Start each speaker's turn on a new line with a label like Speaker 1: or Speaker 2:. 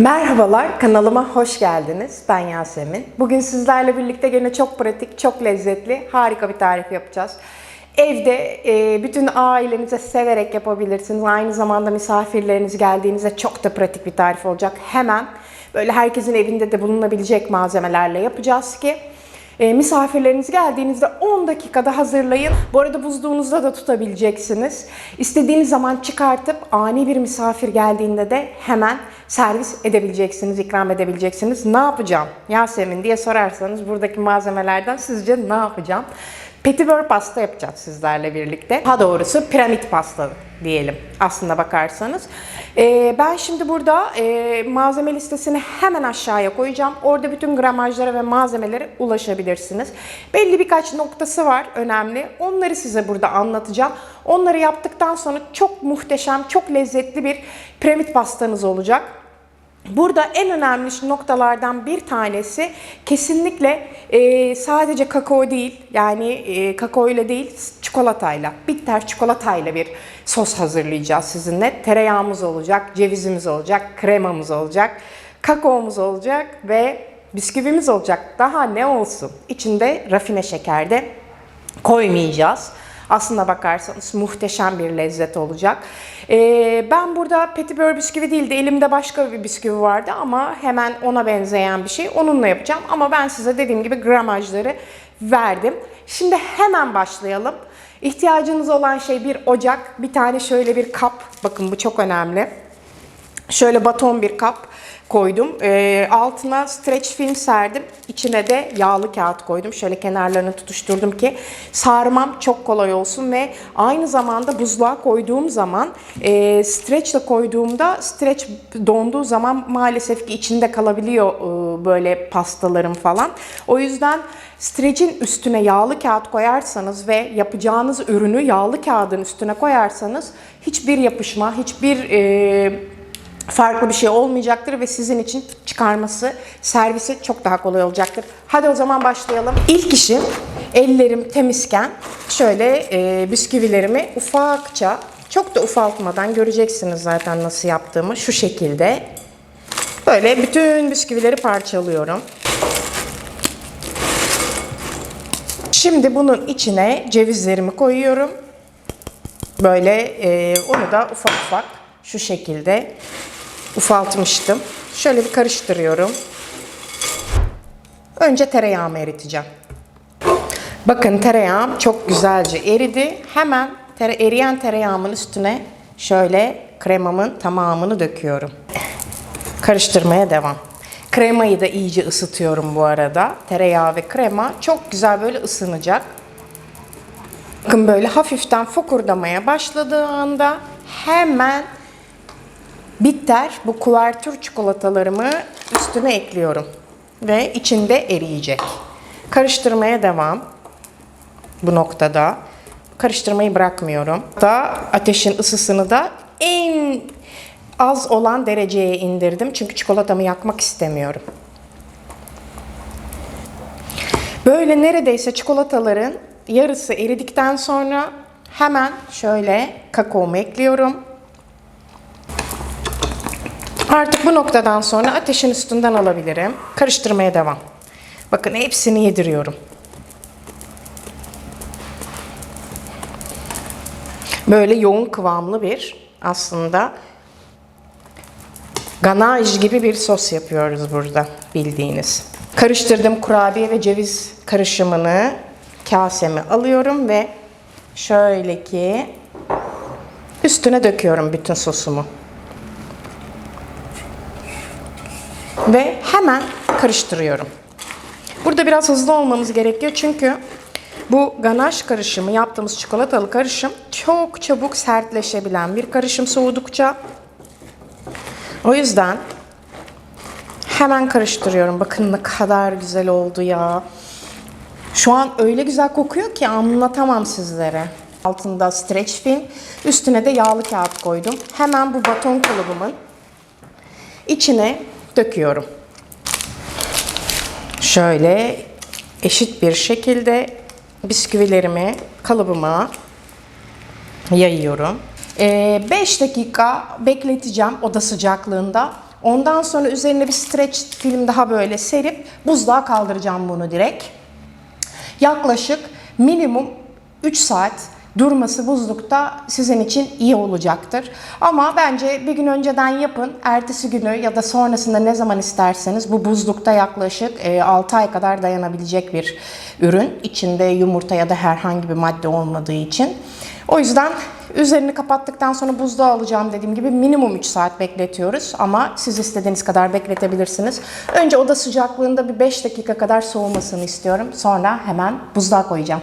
Speaker 1: Merhabalar, kanalıma hoş geldiniz. Ben Yasemin. Bugün sizlerle birlikte gene çok pratik, çok lezzetli, harika bir tarif yapacağız. Evde e, bütün ailenize severek yapabilirsiniz. Aynı zamanda misafirleriniz geldiğinizde çok da pratik bir tarif olacak. Hemen böyle herkesin evinde de bulunabilecek malzemelerle yapacağız ki e, misafirleriniz geldiğinizde 10 dakikada hazırlayın. Bu arada buzluğunuzda da tutabileceksiniz. İstediğiniz zaman çıkartıp ani bir misafir geldiğinde de hemen servis edebileceksiniz, ikram edebileceksiniz. Ne yapacağım Yasemin diye sorarsanız buradaki malzemelerden sizce ne yapacağım? Petibör pasta yapacağız sizlerle birlikte. Daha doğrusu piramit pasta diyelim aslında bakarsanız. Ee, ben şimdi burada e, malzeme listesini hemen aşağıya koyacağım. Orada bütün gramajlara ve malzemelere ulaşabilirsiniz. Belli birkaç noktası var önemli. Onları size burada anlatacağım. Onları yaptıktan sonra çok muhteşem, çok lezzetli bir piramit pastanız olacak. Burada en önemli noktalardan bir tanesi kesinlikle e, sadece kakao değil yani e, kakao ile değil çikolatayla bitter çikolatayla bir sos hazırlayacağız sizinle. Tereyağımız olacak, cevizimiz olacak, kremamız olacak, kakaomuz olacak ve bisküvimiz olacak. Daha ne olsun? İçinde rafine şeker de koymayacağız. Aslına bakarsanız muhteşem bir lezzet olacak. Ee, ben burada petibör bisküvi değil de elimde başka bir bisküvi vardı ama hemen ona benzeyen bir şey. Onunla yapacağım ama ben size dediğim gibi gramajları verdim. Şimdi hemen başlayalım. İhtiyacınız olan şey bir ocak, bir tane şöyle bir kap. Bakın bu çok önemli. Şöyle baton bir kap koydum. Ee, altına streç film serdim. İçine de yağlı kağıt koydum. Şöyle kenarlarını tutuşturdum ki sarmam çok kolay olsun ve aynı zamanda buzluğa koyduğum zaman e, streçle koyduğumda streç donduğu zaman maalesef ki içinde kalabiliyor e, böyle pastalarım falan. O yüzden Streçin üstüne yağlı kağıt koyarsanız ve yapacağınız ürünü yağlı kağıdın üstüne koyarsanız hiçbir yapışma, hiçbir e, farklı bir şey olmayacaktır ve sizin için çıkarması, servisi çok daha kolay olacaktır. Hadi o zaman başlayalım. İlk işim ellerim temizken şöyle e, bisküvilerimi ufakça, çok da ufaltmadan göreceksiniz zaten nasıl yaptığımı. Şu şekilde böyle bütün bisküvileri parçalıyorum. Şimdi bunun içine cevizlerimi koyuyorum. Böyle e, onu da ufak ufak şu şekilde ufaltmıştım. Şöyle bir karıştırıyorum. Önce tereyağımı eriteceğim. Bakın tereyağım çok güzelce eridi. Hemen tere, eriyen tereyağımın üstüne şöyle kremamın tamamını döküyorum. Karıştırmaya devam. Kremayı da iyice ısıtıyorum bu arada. Tereyağı ve krema çok güzel böyle ısınacak. Bakın böyle hafiften fokurdamaya başladığı anda hemen bitter bu kuvertür çikolatalarımı üstüne ekliyorum. Ve içinde eriyecek. Karıştırmaya devam. Bu noktada. Karıştırmayı bırakmıyorum. Da ateşin ısısını da en az olan dereceye indirdim. Çünkü çikolatamı yakmak istemiyorum. Böyle neredeyse çikolataların yarısı eridikten sonra hemen şöyle kakaomu ekliyorum. Artık bu noktadan sonra ateşin üstünden alabilirim. Karıştırmaya devam. Bakın hepsini yediriyorum. Böyle yoğun kıvamlı bir aslında ganaj gibi bir sos yapıyoruz burada bildiğiniz. Karıştırdığım kurabiye ve ceviz karışımını kaseme alıyorum ve şöyle ki üstüne döküyorum bütün sosumu. Ve hemen karıştırıyorum. Burada biraz hızlı olmamız gerekiyor çünkü bu ganaj karışımı yaptığımız çikolatalı karışım çok çabuk sertleşebilen bir karışım soğudukça. O yüzden hemen karıştırıyorum. Bakın ne kadar güzel oldu ya. Şu an öyle güzel kokuyor ki anlatamam sizlere. Altında streç film, üstüne de yağlı kağıt koydum. Hemen bu baton kalıbımın içine döküyorum. Şöyle eşit bir şekilde bisküvilerimi kalıbıma yayıyorum. 5 dakika bekleteceğim oda sıcaklığında. Ondan sonra üzerine bir streç film daha böyle serip buzluğa kaldıracağım bunu direkt. Yaklaşık minimum 3 saat durması buzlukta sizin için iyi olacaktır. Ama bence bir gün önceden yapın. Ertesi günü ya da sonrasında ne zaman isterseniz bu buzlukta yaklaşık 6 ay kadar dayanabilecek bir ürün. İçinde yumurta ya da herhangi bir madde olmadığı için. O yüzden üzerini kapattıktan sonra buzluğa alacağım dediğim gibi minimum 3 saat bekletiyoruz. Ama siz istediğiniz kadar bekletebilirsiniz. Önce oda sıcaklığında bir 5 dakika kadar soğumasını istiyorum. Sonra hemen buzluğa koyacağım.